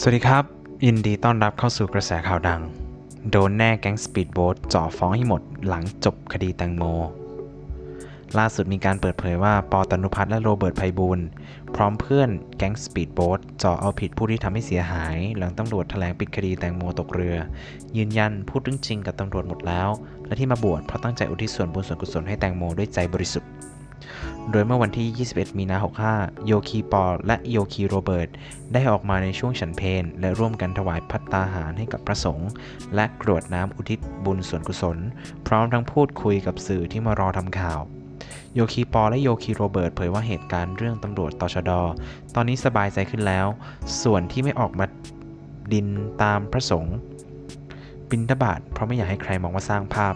สวัสดีครับ ยินดีต้อนรับเข้าสู่กระแสข่าวดัง โดนแน่แก๊งสปีดโบ๊ทจ่อฟ้องให้หมดหลังจบคดีแตงโม ล่าสุดมีการเปิดเผยว่าปอตนุพัฒน์และโรเบิร์ตไพบูลพร้อมเพื่อนแก๊งสปีดโบ๊ทจ่อเอาผิดผู้ที่ทำให้เสียหาย หลังตำรวจแถลงปิดคดีแตงโมตกเรือ ยืนยันพูดเรื่องจริงกับตำรวจหมดแล้ว และที่มาบวชเพราะตั้งใจอุทิศส่วนบุญส่วนกุศลให้แตงโมด้วยใจบริสุทธิ์ โดยเมื่อวันที่ 21 มีนา 65 โยคีปอลและโยคีโรเบิร์ตได้ออกมาในช่วงฉันเพลและร่วมกันถวายพัตตาหารให้กับพระสงฆ์และกรวดน้ำอุทิศบุญส่วนกุศล พร้อมทั้งพูดคุยกับสื่อที่มารอทำข่าว โยคีปอและโยคีโรเบิร์ตเผยว่าเหตุการณ์เรื่องตำรวจตชด ตอนนี้สบายใจขึ้นแล้ว ส่วนที่ไม่ออกมาดินตามพระสงฆ์บินทบาทเพราะไม่อยากให้ใครมองว่าสร้างภาพ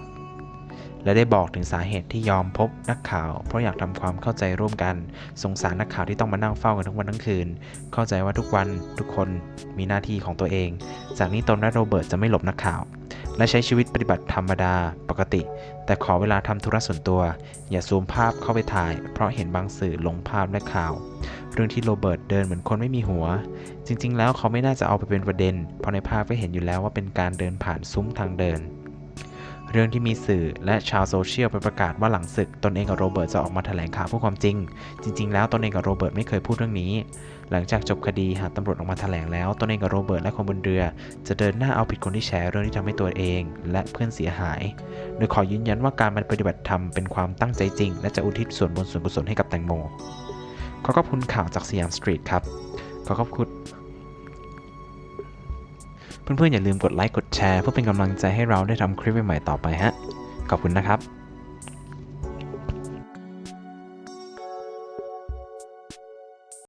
และได้บอกถึงสาเหตุที่ยอมพบนักข่าว เพราะอยากทำความเข้าใจร่วมกัน สงสารนักข่าวที่ต้องมานั่งเฝ้ากันทั้งวันทั้งคืน เข้าใจว่าทุกวันทุกคนมีหน้าที่ของตัวเอง จากนี้ตนและโรเบิร์ตจะไม่หลบนักข่าว และใช้ชีวิตปฏิบัติธรรมดาปกติ แต่ขอเวลาทำธุระส่วนตัว อย่าซูมภาพเข้าไปถ่าย เพราะเห็นบางสื่อลงภาพและข่าว เรื่องที่โรเบิร์ตเดินเหมือนคนไม่มีหัว จริง ๆ แล้วเขาไม่น่าจะเอาไปเป็นประเด็น เพราะในภาพก็เห็นอยู่แล้วว่าเป็นการเดินผ่านซุ้มทางเดิน เรื่องที่มีสื่อและชาวโซเชียลไปประกาศว่าหลังศึกตนเองกับโรเบิร์ตจะออกมาแถลงข่าวเพื่อความจริง จริง ๆ แล้วตนเองกับโรเบิร์ตไม่เคยพูดเรื่องนี้ หลังจากจบคดีหากตำรวจออกมาแถลงแล้วตนเองกับโรเบิร์ตและคนบนเรือ จะเดินหน้าเอาผิดคนที่แชร์เรื่องที่ทำให้ตัวเอง และเพื่อนเสียหาย โดยขอยืนยันว่าการมาปฏิบัติธรรมเป็นความตั้งใจจริง และจะอุทิศส่วนบุญส่วนกุศลให้กับแตงโมขอขอบคุณข่าวจากสยามสตรีทครับขอขอบคุณ เพื่อนๆอย่าลืมกดไลค์กดแชร์เพื่อเป็นกำลังใจให้เราได้ทำคลิปใหม่ๆต่อไปฮะ ขอบคุณนะครับ